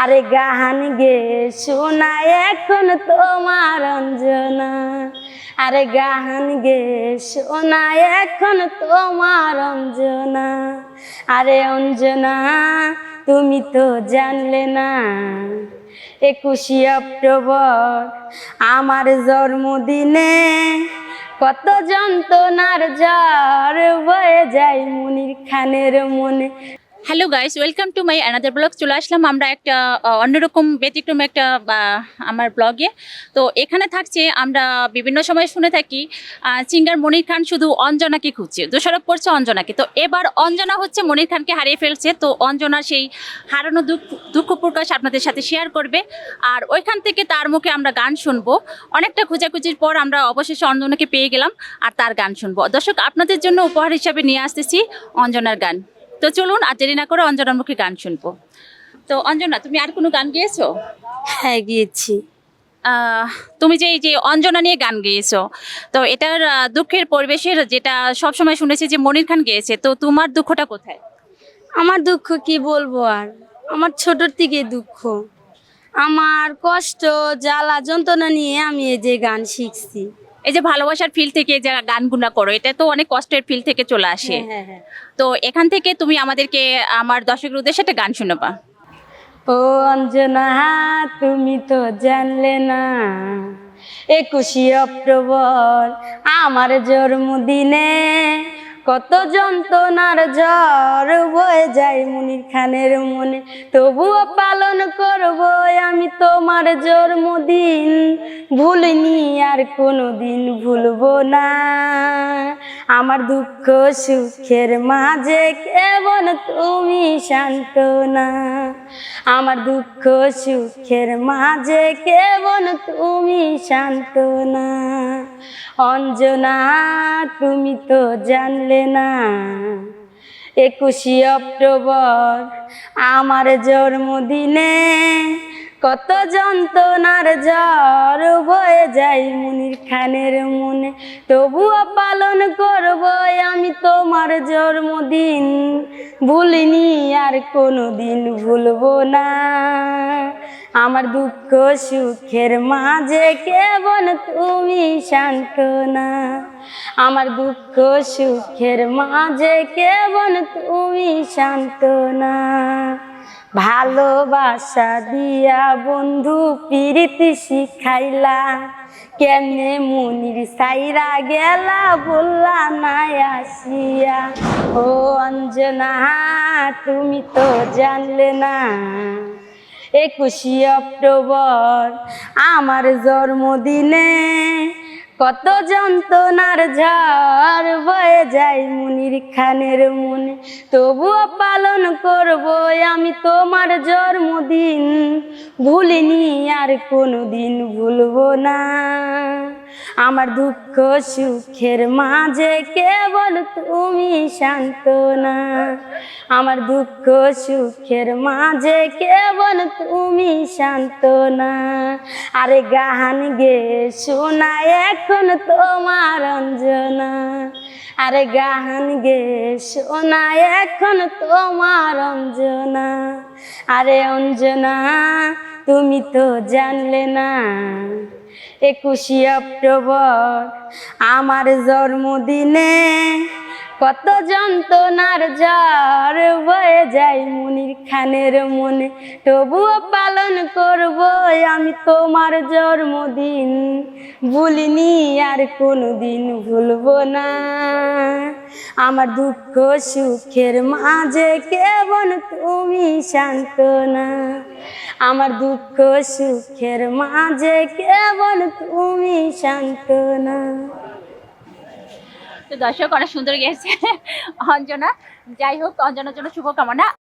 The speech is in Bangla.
আরে গান গে শোনা এখন তোমার অঞ্জনা। আরে গান গে শোনা এখন তোমার অঞ্জনা। আরে অঞ্জনা, তুমি তো জানলে না, একুশে অক্টোবর আমার জন্মদিনে কত যন্ত্রণার জ্বর বয়ে যায় মুনির খানের মনে। Hello guys welcome to my another blog চলে আসলাম আমরা একটা অন্যরকম ব্যতিক্রম একটা আমার ব্লগে তো এখানে থাকছে আমরা বিভিন্ন সময় শুনে থাকি সিঙ্গার মনির খান শুধু অঞ্জনাকে খুঁজছে। দোষারোপ করছে অঞ্জনাকে। তো এবার অঞ্জনা হচ্ছে মনির খানকে হারিয়ে ফেলছে। তো অঞ্জনা সেই হারানো দুঃখ দুঃখ প্রকাশ আপনাদের সাথে শেয়ার করবে। আর ওইখান থেকে তার মুখে আমরা গান শুনব। অনেকটা খোঁজাখুঁজির পর আমরা অবশেষে অঞ্জনাকে পেয়ে গেলাম আর তার গান শুনব। দর্শক, আপনাদের জন্য উপহার হিসাবে নিয়ে আসতেছি অঞ্জনার গান। তো চলুন আর দেরি না করে অঞ্জনার মুখে গান শুনব। তো অঞ্জনা তুমি আর কোনো গান গেয়েছো? হ্যাঁ গিয়েছি। তুমি যে এই যে অঞ্জনা নিয়ে গান গেয়েছো তো এটার দুঃখের পরিবেশের যেটা সবসময় শুনেছি যে মনির খান গেয়েছে তো তোমার দুঃখটা কোথায়? আমার দুঃখ কি বলব আর? আমার ছোটোর থেকে দুঃখ। আমার কষ্ট জ্বালা যন্ত্রণা নিয়ে আমি এই যে গান শিখছি। এই যে ভালোবাসার ফিল থেকে যারা গানগুলা করো এটা তো অনেক কষ্টের ফিল থেকে চলে আসে। হ্যাঁ হ্যাঁ হ্যাঁ। তো এখান থেকে তুমি আমাদেরকে আমার দর্শকের উদ্দেশ্যে একটা গান শোনাবা। ও অঞ্জনা তুমি তো জানলে না একুশে অক্টোবর আমার জন্মদিনে কত যন্ত্রণার জ্বর বয়ে যায় মুনির খানের মনে। তবুও পালন করব আমি তোমার জন্মদিন। ভুলিনি আর কোনো দিন ভুলবো না। আমার দুঃখ সুখের মাঝে কেবল তুমি শান্ত না। আমার দুঃখ সুখের মাঝে কেবল তুমি শান্ত না। অঞ্জনা, তুমি তো জানলে না। একুশে অক্টোবর, আমার জন্মদিনে কত যন্ত্রণার জ্বর বয়ে যায় মুনির খানের মনে। তবুও পালন করব আমি তোমার জন্মদিন। ভুলিনি আর কোনো দিন ভুলবো না। আমার দুঃখ সুখের মাঝে কেবল তুমি শান্ত না আমার দুঃখ সুখের মাঝে কেবল তুমি শান্ত না ভালোবাসা দিয়া বন্ধু প্রীতি শিখাইলা। কেমনে মনির সাইরা গেলা বললা না আসিয়া। ও অঞ্জনা, তুমি তো জানলে না। একুশে অক্টোবর আমার জন্মদিনে কত যন্ত্রণার ঝড় বয়ে যায় মুনির খানের মনে। তবুও পালন করব আমি তোমার জন্মদিন। ভুলিনি আর কোনো দিন ভুলবো না। আমার দুঃখ সুখের মাঝে কেবল তুমি শান্ত না আমার দুঃখ সুখের মাঝে কেবল তুমি শান্ত না আরে গান গে শোনা এখন তোমার অঞ্জনা। আরে গান গে শোনা এখন তোমার অঞ্জনা। আরে অঞ্জনা, তুমি তো জানলে না। একুশে অক্টোবর আমার জন্মদিনে কত যন্ত্রণার জ্বর বয়ে যায় মুনির খানের মনে। তবুও পালন করব আমি তোমার জন্মদিন। ভুলিনি আর কোনো দিন ভুলবো না। আমার দুঃখ সুখের মাঝে কেবল তুমি শান্ত না আমার দুঃখ সুখের মাঝে কেবল তুমি শান্ত না তো দর্শক অনেক সুন্দর গেছে অঞ্জনা। যাই হোক অঞ্জনার জন্য শুভকামনা।